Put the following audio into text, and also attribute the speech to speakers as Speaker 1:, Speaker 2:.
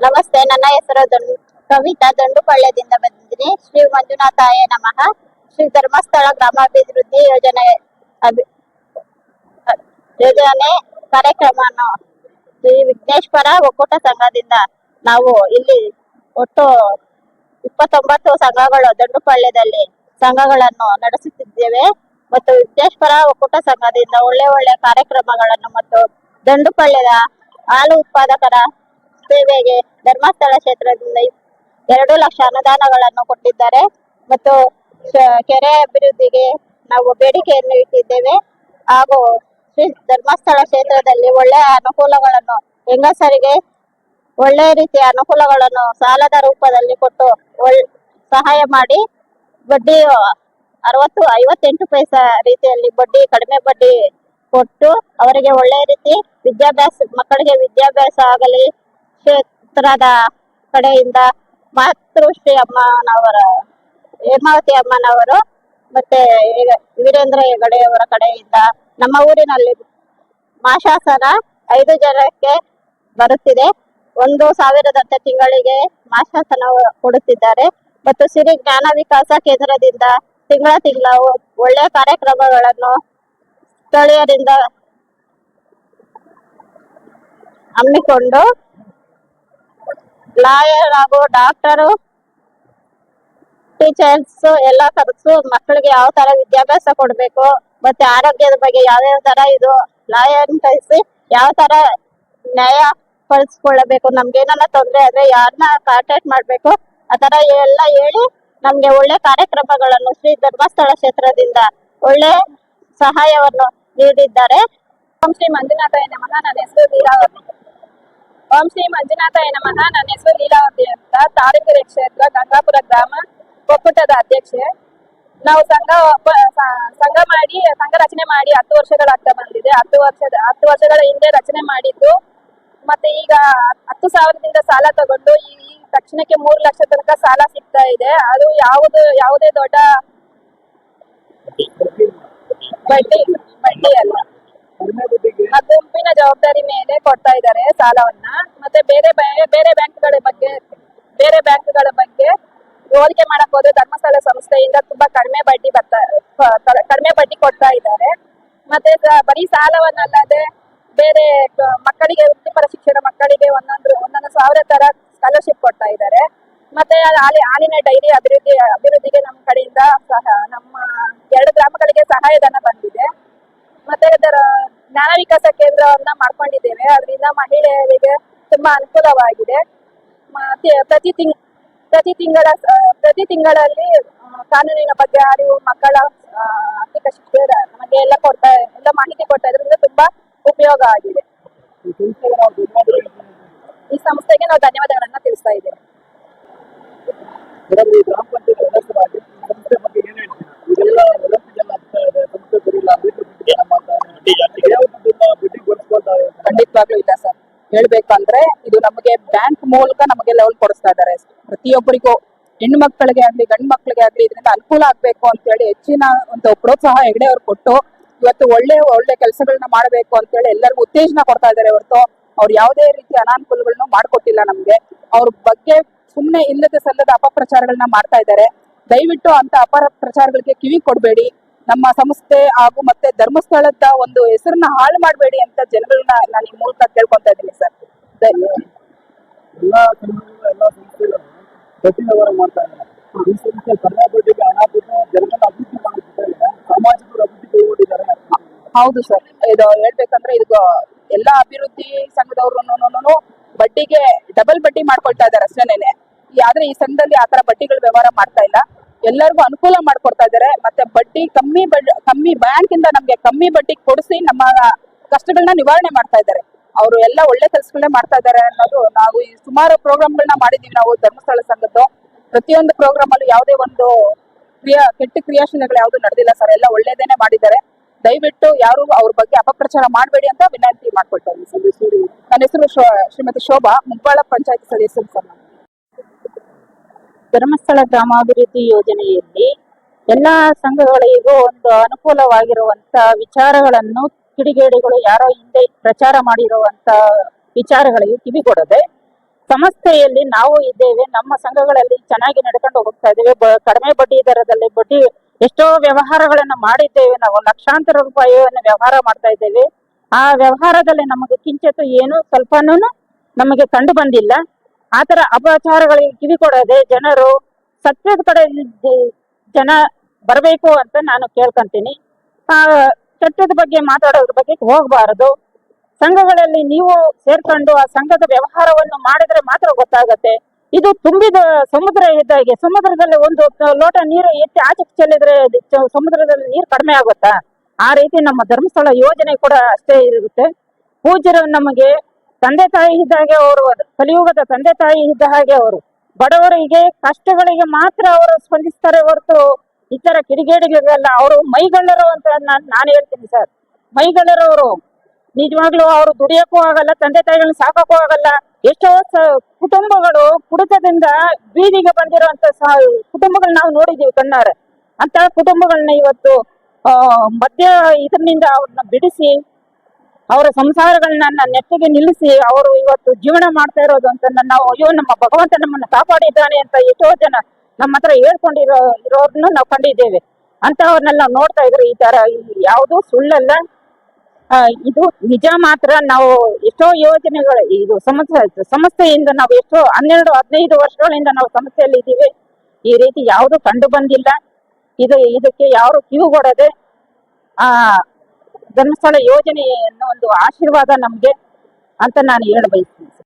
Speaker 1: ನಮಸ್ತೆ, ನನ್ನ ಹೆಸರು ದಂಡು, ಕವಿತಾ ದಂಡುಪಳ್ಳ್ಯದಿಂದ ಬಂದಿದ್ದೀನಿ. ಶ್ರೀ ಮಂಜುನಾಥಾಯ ನಮಃ. ಶ್ರೀ ಧರ್ಮಸ್ಥಳ ಗ್ರಾಮಾಭಿವೃದ್ಧಿ ಯೋಜನೆ ಅಭಿ, ಯೋಜನೆ ಕಾರ್ಯಕ್ರಮ ಶ್ರೀ ವಿಘ್ನೇಶ್ವರ ಒಕ್ಕೂಟ ಸಂಘದಿಂದ ನಾವು ಇಲ್ಲಿ ಒಟ್ಟು ಇಪ್ಪತ್ತೊಂಬತ್ತು ಸಂಘಗಳು ದಂಡುಪಳ್ಳ್ಯದಲ್ಲಿ ಸಂಘಗಳನ್ನು ನಡೆಸುತ್ತಿದ್ದೇವೆ. ಮತ್ತು ವಿಘ್ನೇಶ್ವರ ಒಕ್ಕೂಟ ಸಂಘದಿಂದ ಒಳ್ಳೆ ಒಳ್ಳೆ ಕಾರ್ಯಕ್ರಮಗಳನ್ನು ಮತ್ತು ದಂಡುಪಳ್ಳ್ಯದ ಹಾಲು ಉತ್ಪಾದಕರ ಸೇವೆಗೆ ಧರ್ಮಸ್ಥಳ ಕ್ಷೇತ್ರದಿಂದ ಎರಡು ಲಕ್ಷ ಅನುದಾನಗಳನ್ನು ಕೊಟ್ಟಿದ್ದಾರೆ. ಮತ್ತು ಕೆರೆ ಅಭಿವೃದ್ಧಿಗೆ ನಾವು ಬೇಡಿಕೆಯನ್ನು ಇಟ್ಟಿದ್ದೇವೆ. ಹಾಗೂ ಶ್ರೀ ಧರ್ಮಸ್ಥಳ ಕ್ಷೇತ್ರದಲ್ಲಿ ಒಳ್ಳೆಯ ಅನುಕೂಲಗಳನ್ನು, ಹೆಂಗಸರಿಗೆ ಒಳ್ಳೆ ರೀತಿಯ ಅನುಕೂಲಗಳನ್ನು ಸಾಲದ ರೂಪದಲ್ಲಿ ಕೊಟ್ಟು ಒಳ್, ಸಹಾಯ ಮಾಡಿ ಬಡ್ಡಿ ಅರವತ್ತು, ಐವತ್ತೆಂಟು ಪೈಸಾ ರೀತಿಯಲ್ಲಿ ಬಡ್ಡಿ, ಕಡಿಮೆ ಬಡ್ಡಿ ಕೊಟ್ಟು ಅವರಿಗೆ ಒಳ್ಳೆ ರೀತಿ ವಿದ್ಯಾಭ್ಯಾಸ, ಮಕ್ಕಳಿಗೆ ವಿದ್ಯಾಭ್ಯಾಸ ಆಗಲಿ ಕ್ಷೇತ್ರದ ಕಡೆಯಿಂದ ಮಾತೃಶ್ರೀ ಅಮ್ಮನವರ, ಹೇಮಾವತಿ ಅಮ್ಮನವರು ಮತ್ತೆ ವೀರೇಂದ್ರ ಹೆಗಡೆಯವರ ಕಡೆಯಿಂದ ನಮ್ಮ ಊರಿನಲ್ಲಿ ಮಾಶಾಸನ ಐದು ಜನಕ್ಕೆ ಬರುತ್ತಿದೆ. ಒಂದು ಸಾವಿರದಂತೆ ತಿಂಗಳಿಗೆ ಮಾಶಾಸನ ಕೊಡುತ್ತಿದ್ದಾರೆ. ಮತ್ತು ಸಿರಿ ಜ್ಞಾನ ವಿಕಾಸ ಕೇಂದ್ರದಿಂದ ತಿಂಗಳ ತಿಂಗಳ ಒಳ್ಳೆಯ ಕಾರ್ಯಕ್ರಮಗಳನ್ನು ಸ್ಥಳೀಯರಿಂದ ಹಮ್ಮಿಕೊಂಡು ಲಾಯರ್ ಹಾಗೂ ಡಾಕ್ಟರು, ಟೀಚರ್ಸ್, ಎಲ್ಲ ಕರೆಸು ಮಕ್ಕಳಿಗೆ ಯಾವ ತರ ವಿದ್ಯಾಭ್ಯಾಸ ಕೊಡ್ಬೇಕು, ಮತ್ತೆ ಆರೋಗ್ಯದ ಬಗ್ಗೆ ಯಾವ್ಯಾವ ತರ ಇದು ಲಾಯರ್ ಕಳಿಸಿ ಯಾವ ತರ ನ್ಯಾಯ ಕಳಿಸ್ಕೊಳ್ಳಬೇಕು ನಮ್ಗೆ ಏನಾರ ತೊಂದ್ರೆ ಆದ್ರೆ ಯಾರನ್ನ ಕಾಂಟ್ಯಾಕ್ಟ್ ಮಾಡ್ಬೇಕು. ಆ ತರ ಎಲ್ಲ ಹೇಳಿ ನಮ್ಗೆ ಒಳ್ಳೆ ಕಾರ್ಯಕ್ರಮಗಳನ್ನು ಶ್ರೀ ಧರ್ಮಸ್ಥಳ ಕ್ಷೇತ್ರದಿಂದ ಒಳ್ಳೆ ಸಹಾಯವನ್ನು ನೀಡಿದ್ದಾರೆ.
Speaker 2: ಶ್ರೀ ಮಂಜುನಾಥ ನಮಃ. ನನ್ನ ಹೆಸರು ಲೀಲಾವತಿ ಓಂ ಶ್ರೀ ಮಂಜುನಾಥ ನಮಃ ನನ್ನ ಹೆಸರು ಲೀಲಾವತಿ ಅಂತ ತಾರೀಕೆರೆ ಕ್ಷೇತ್ರ ಗಂಗಾಪುರ ಗ್ರಾಮ, ಒಕ್ಕೂಟದ ಅಧ್ಯಕ್ಷೆ. ನಾವು ಸಂಘ ಸಂಘ ಮಾಡಿ, ಸಂಘ ರಚನೆ ಮಾಡಿ ಹತ್ತು ವರ್ಷಗಳಾಗ್ತಾ ಬಂದಿದೆ. ಹತ್ತು ವರ್ಷದ, ಹತ್ತು ವರ್ಷಗಳ ಹಿಂದೆ ರಚನೆ ಮಾಡಿದ್ದು. ಮತ್ತೆ ಈಗ ಹತ್ತು ಸಾವಿರದಿಂದ ಸಾಲ ತಗೊಂಡು ಈ ತಕ್ಷಣಕ್ಕೆ ಮೂರು ಲಕ್ಷ ತನಕ ಸಾಲ ಸಿಗ್ತಾ ಇದೆ. ಅದು ಯಾವುದು, ಯಾವುದೇ ದೊಡ್ಡ ಬಡ್ಡಿ ಬಡ್ಡಿ ಅಲ್ಲ. ಆ ಗುಂಪಿನ ಜವಾಬ್ದಾರಿ ಮೇಲೆ ಕೊಡ್ತಾ ಇದ್ದಾರೆ ಸಾಲವನ್ನ. ಮತ್ತೆ ಬೇರೆ ಬೇರೆ ಬ್ಯಾಂಕ್ಗಳ ಬಗ್ಗೆ, ಬೇರೆ ಬ್ಯಾಂಕ್ಗಳ ಬಗ್ಗೆ ಹೋಲಿಕೆ ಮಾಡಕ್ ಹೋದ್ರೆ ಧರ್ಮಸ್ಥಳ ಸಂಸ್ಥೆಯಿಂದ ತುಂಬಾ ಕಡಿಮೆ ಬಡ್ಡಿ ಬರ್ತಾ ಕಡಿಮೆ ಬಡ್ಡಿ ಕೊಡ್ತಾ ಇದ್ದಾರೆ. ಮತ್ತೆ ಬರೀ ಸಾಲವನ್ನಲ್ಲದೆ ಬೇರೆ ಮಕ್ಕಳಿಗೆ ವೃತ್ತಿಪರ ಶಿಕ್ಷಣ ಮಕ್ಕಳಿಗೆ ಒಂದೊಂದು ಒಂದೊಂದು ಸಾವಿರ ತರ ಸ್ಕಾಲರ್ಶಿಪ್ ಕೊಡ್ತಾ ಇದ್ದಾರೆ. ಮತ್ತೆ ಹಾಲಿ, ಹಾಲಿನ ಡೈರಿ ಅಭಿವೃದ್ಧಿ, ಅಭಿವೃದ್ಧಿಗೆ ನಮ್ಮ ಕಡೆಯಿಂದ ನಮ್ಮ ಎರಡು ಗ್ರಾಮಗಳಿಗೆ ಸಹಾಯಧನ ಬಂದಿದೆ. ಮತ್ತೆ ಜ್ಞಾನ ವಿಕಾಸ ಕೇಂದ್ರವನ್ನ ಮಾಡ್ಕೊಂಡಿದ್ದೇವೆ. ಅದರಿಂದ ಮಹಿಳೆಯರಿಗೆ ತುಂಬಾ ಅನುಕೂಲವಾಗಿದೆ. ಪ್ರತಿ ತಿಂಗ್, ಪ್ರತಿ ತಿಂಗಳ ಪ್ರತಿ ತಿಂಗಳಲ್ಲಿ ಕಾನೂನಿನ ಬಗ್ಗೆ ಅರಿವು, ಮಕ್ಕಳ ಆರ್ಥಿಕ ಶಿಕ್ಷಣ ನಮಗೆ ಎಲ್ಲ ಕೊಡ್ತಾ, ಎಲ್ಲ ಮಾಹಿತಿ ಕೊಡ್ತಾ ಇದರಿಂದ ತುಂಬಾ ಉಪಯೋಗ ಆಗಿದೆ. ಈ ಸಂಸ್ಥೆಗೆ ನಾವು ಧನ್ಯವಾದಗಳನ್ನ ತಿಳಿಸ್ತಾ ಇದ್ದೇವೆ
Speaker 3: ಮೇಡಮ್ ಈ ಗ್ರಾಮ ಪಂಚಾಯತ್ ಸದಸ್ಯರಾಗಿ ಈ ಸಂಸ್ಥೆ ಬಗ್ಗೆ ಏನ್ ಹೇಳ್ತೀರಾ ಇದೆಲ್ಲ ವಲಸಿಗೆಲ್ಲ ಆಗ್ತಾ ಇದೆ ಸಂಸ್ಥೆ ಬರೀಲ್ಲ ಅಭಿವೃದ್ಧಿ ಬಗ್ಗೆ ನಮ್ಮ ಯಾವ ದುಡ್ಡನ್ನ ಬಿಟ್ಟಿಗೆ ಬರ್ಸ್ಕೊಳ್ತಾ ಇದೆ
Speaker 4: ಖಂಡಿತವಾಗ್ಲೂ ಇಲ್ಲ ಸರ್ ಹೇಳ್ಬೇಕಂದ್ರೆ ಇದು ನಮಗೆ ಬ್ಯಾಂಕ್ ಮೂಲಕ ನಮಗೆ ಲೋನ್ ಕೊಡಿಸ್ತಾ ಇದ್ದಾರೆ ಪ್ರತಿಯೊಬ್ಬರಿಗೂ ಹೆಣ್ಣು ಮಕ್ಕಳಿಗೆ ಆಗ್ಲಿ ಗಂಡು ಮಕ್ಕಳಿಗೆ ಆಗ್ಲಿ ಇದರಿಂದ ಅನುಕೂಲ ಆಗ್ಬೇಕು ಅಂತ ಹೇಳಿ ಹೆಚ್ಚಿನ ಒಂದು ಪ್ರೋತ್ಸಾಹ ಹೆಗಡೆ ಅವ್ರು ಕೊಟ್ಟು ಇವತ್ತು ಒಳ್ಳೆ ಒಳ್ಳೆ ಕೆಲಸಗಳನ್ನ ಮಾಡಬೇಕು ಅಂತ ಹೇಳಿ ಎಲ್ಲರಿಗೂ ಉತ್ತೇಜನ ಕೊಡ್ತಾ ಇದ್ದಾರೆ ಹೊರತು ಅವ್ರು ಯಾವುದೇ ರೀತಿ ಅನಾನುಕೂಲಗಳನ್ನ ಮಾಡ್ಕೊಟ್ಟಿಲ್ಲ ನಮ್ಗೆ. ಅವ್ರ ಬಗ್ಗೆ ಸುಮ್ಮನೆ ಇಲ್ಲದ ಸಲ್ಲದ ಅಪಪ್ರಚಾರಗಳನ್ನ ಮಾಡ್ತಾ ಇದ್ದಾರೆ ದಯವಿಟ್ಟು ಅಂತ ಅಪರ ಪ್ರಚಾರಗಳಿಗೆ ಕಿವಿ ಕೊಡಬೇಡಿ. ನಮ್ಮ ಸಂಸ್ಥೆ ಹಾಗೂ ಮತ್ತೆ ಧರ್ಮಸ್ಥಳದ ಒಂದು ಹೆಸರನ್ನ ಹಾಳು ಮಾಡಬೇಡಿ ಅಂತ ಜನಗಳನ್ನ ನಾನು ಈ ಮೂಲಕ ಕೇಳ್ಕೊಂತ ಇದ್ದೀನಿ ಸರ್. ಹೌದು ಸರ್. ಇದು ಹೇಳ್ಬೇಕಂದ್ರೆ ಇದು ಎಲ್ಲಾ ಅಭಿವೃದ್ಧಿ ಸಂಘದವ್ರು ಬಡ್ಡಿಗೆ ಡಬಲ್ ಬಡ್ಡಿ ಮಾಡ್ಕೊಳ್ತಾ ಇದ್ದಾರೆ ಅಷ್ಟೇನೆ ಆದ್ರೆ ಈ ಸಂಘದಲ್ಲಿ ಆತರ ಬಡ್ಡಿಗಳು ವ್ಯವಹಾರ ಮಾಡ್ತಾ ಇಲ್ಲ. ಎಲ್ಲರಿಗೂ ಅನುಕೂಲ ಮಾಡ್ಕೊಡ್ತಾ ಇದ್ದಾರೆ. ಮತ್ತೆ ಬಡ್ಡಿ ಕಮ್ಮಿ ಬಡ್ಡಿ ಕಮ್ಮಿ ಬ್ಯಾಂಕ್ ಇಂದ ನಮ್ಗೆ ಕಮ್ಮಿ ಬಡ್ಡಿ ಕೊಡಿಸಿ ನಮ್ಮ ಕಷ್ಟಗಳನ್ನ ನಿವಾರಣೆ ಮಾಡ್ತಾ ಇದ್ದಾರೆ. ಅವರು ಎಲ್ಲ ಒಳ್ಳೆ ಕೆಲಸಗಳನ್ನೇ ಮಾಡ್ತಾ ಇದ್ದಾರೆ ಅನ್ನೋದು ನಾವು ಈ ಸುಮಾರು ಪ್ರೋಗ್ರಾಮ್ಗಳನ್ನ ಮಾಡಿದೀವಿ ನಾವು ಧರ್ಮಸ್ಥಳ ಸಂಘದ್ದು. ಪ್ರತಿಯೊಂದು ಪ್ರೋಗ್ರಾಮ್ ಅಲ್ಲೂ ಯಾವುದೇ ಒಂದು ಕ್ರಿಯಾ, ಕೆಟ್ಟ ಕ್ರಿಯಾಶೀಲಗಳು ಯಾವುದು ನಡೆದಿಲ್ಲ ಸರ್. ಎಲ್ಲ ಒಳ್ಳೇದೇನೆ ಮಾಡಿದ್ದಾರೆ. ದಯವಿಟ್ಟು ಯಾರು ಅವ್ರ ಬಗ್ಗೆ ಅಪಪ್ರಚಾರ ಮಾಡಬೇಡಿ ಅಂತ ವಿನಂತಿ ಮಾಡ್ಕೊಳ್ತಾ ಇದ್ದೀನಿ ನನ್ನ ಹೆಸರು ಶ್ರೀಮತಿ ಶೋಭಾ ಮುಂಬಾಳ ಪಂಚಾಯತ್ ಸದಸ್ಯರು ಸರ್.
Speaker 1: ಧರ್ಮಸ್ಥಳ ಗ್ರಾಮಾಭಿವೃದ್ಧಿ ಯೋಜನೆಯಲ್ಲಿ ಎಲ್ಲಾ ಸಂಘಗಳಿಗೂ ಒಂದು ಅನುಕೂಲವಾಗಿರುವಂತ ವಿಚಾರಗಳನ್ನು ಕಿಡಿಗೇಡಿಗಳು ಯಾರೋ ಹಿಂದೆ ಪ್ರಚಾರ ಮಾಡಿರುವಂತ ವಿಚಾರಗಳಿಗೆ ಕಿವಿಗೊಡದೆ
Speaker 5: ಸಂಸ್ಥೆಯಲ್ಲಿ ನಾವು ಇದ್ದೇವೆ, ನಮ್ಮ ಸಂಘಗಳಲ್ಲಿ ಚೆನ್ನಾಗಿ ನಡ್ಕೊಂಡು ಹೋಗ್ತಾ ಇದ್ದೇವೆ ಕಡಿಮೆ ಬಡ್ಡಿ ದರದಲ್ಲಿ ಬಡ್ಡಿ ಎಷ್ಟೋ ವ್ಯವಹಾರಗಳನ್ನು ಮಾಡಿದ್ದೇವೆ, ನಾವು ಲಕ್ಷಾಂತರ ರೂಪಾಯಿಯನ್ನು ವ್ಯವಹಾರ ಮಾಡ್ತಾ ಇದ್ದೇವೆ. ಆ ವ್ಯವಹಾರದಲ್ಲಿ ನಮಗೆ ಕಿಂಚಿತ್ತು ಏನು ಸ್ವಲ್ಪನೂ ನಮಗೆ ಕಂಡು ಬಂದಿಲ್ಲ. ಆತರ ಅಪಚಾರಗಳಿಗೆ ಕಿವಿ ಕೊಡದೆ ಜನರು ಸತ್ಯದ ಕಡೆ ಜನ ಬರಬೇಕು ಅಂತ ನಾನು ಕೇಳ್ಕೊಂತೀನಿ. ಸತ್ಯದ ಬಗ್ಗೆ ಮಾತಾಡೋದ್ರ ಬಗ್ಗೆ ಹೋಗಬಾರದು. ಸಂಘಗಳಲ್ಲಿ ನೀವು ಸೇರ್ಕೊಂಡು ಆ ಸಂಘದ ವ್ಯವಹಾರವನ್ನು ಮಾಡಿದ್ರೆ ಮಾತ್ರ ಗೊತ್ತಾಗತ್ತೆ. ಇದು ತುಂಬಿದ ಸಮುದ್ರ ಇದ್ದಾಗೆ, ಸಮುದ್ರದಲ್ಲಿ ಒಂದು ಲೋಟ ನೀರು ಎತ್ತಿ ಆಚೆ ಚೆಲ್ಲಿದ್ರೆ ಸಮುದ್ರದಲ್ಲಿ ನೀರು ಕಡಿಮೆ ಆಗುತ್ತಾ? ಆ ರೀತಿ ನಮ್ಮ ಧರ್ಮಸ್ಥಳ ಯೋಜನೆ ಕೂಡ ಅಷ್ಟೇ ಇರುತ್ತೆ. ಪೂಜ್ಯರು ನಮಗೆ ತಂದೆ ತಾಯಿ ಇದ್ದ ಹಾಗೆ ಅವರು ಕಲಿಯುಗದ ತಂದೆ ತಾಯಿ ಇದ್ದ ಹಾಗೆ ಅವರು. ಬಡವರಿಗೆ ಕಷ್ಟಗಳಿಗೆ ಮಾತ್ರ ಅವರು ಸ್ಪಂದಿಸ್ತಾರೆ ಹೊರತು ಇತರ ಕಿಡಿಗೇಡಿಗಳಿಗೆಲ್ಲ ಅವರು ಮೈಗಳ್ಳರು ಅಂತ ನಾನ್ ನಾನು ಹೇಳ್ತೀನಿ ಸರ್. ಮೈಗಳ್ಳರವರು ನಿಜವಾಗ್ಲೂ ಅವರು ದುಡಿಯಕ್ಕೂ ಆಗಲ್ಲ, ತಂದೆ ತಾಯಿಗಳನ್ನ ಸಾಕಕ್ಕೂ ಆಗಲ್ಲ. ಎಷ್ಟೋ ಕುಟುಂಬಗಳು ಕುಡಿತದಿಂದ ಬೀದಿಗೆ ಬಂದಿರುವಂತ ಕುಟುಂಬಗಳನ್ನ ನಾವು ನೋಡಿದೀವಿ ಕಣ್ಣಾರೆ. ಅಂತ ಕುಟುಂಬಗಳನ್ನ ಇವತ್ತು ಮಧ್ಯ ಇದರಿಂದ ಅವ್ರನ್ನ ಬಿಡಿಸಿ ಅವರ ಸಂಸಾರಗಳನ್ನ ನೆಟ್ಟಿಗೆ ನಿಲ್ಲಿಸಿ ಅವರು ಇವತ್ತು ಜೀವನ ಮಾಡ್ತಾ ಇರೋದು ಅಂತ ನಾವು ಅಯ್ಯೋ, ನಮ್ಮ ಭಗವಂತ ನಮ್ಮನ್ನ ಕಾಪಾಡಿದ್ದಾನೆ ಅಂತ ಎಷ್ಟೋ ಜನ ನಮ್ಮ ಹತ್ರ ಹೇಳ್ಕೊಂಡಿರೋ ಇರೋರ್ನ ನಾವು ಕಂಡಿದ್ದೇವೆ. ಅಂತವ್ರನ್ನೆಲ್ಲ ನೋಡ್ತಾ ಇದ್ರೆ ಈ ತರ ಯಾವುದು ಸುಳ್ಳಲ್ಲ. ಇದು ನಿಜ ಮಾತ್ರ ನಾವು ಎಷ್ಟೋ ಯೋಜನೆಗಳು ಇದು ಸಮಸ್ಯೆ ಸಮಸ್ಯೆಯಿಂದ ನಾವು ಎಷ್ಟೋ ಹನ್ನೆರಡು, ಹದಿನೈದು ವರ್ಷಗಳಿಂದ ನಾವು ಸಮಸ್ಯೆಯಲ್ಲಿ ಇದ್ದೀವಿ. ಈ ರೀತಿ ಯಾವುದು ಕಂಡು ಬಂದಿಲ್ಲ. ಇದು ಇದಕ್ಕೆ ಯಾರು ಕ್ಯೂ ಕೊಡದೆ, ಆ ಧರ್ಮಸ್ಥಳ ಯೋಜನೆಯನ್ನು ಒಂದು ಆಶೀರ್ವಾದ ನಮ್ಗೆ ಅಂತ ನಾನು ಹೇಳ ಬಯಸ್ತೀನಿ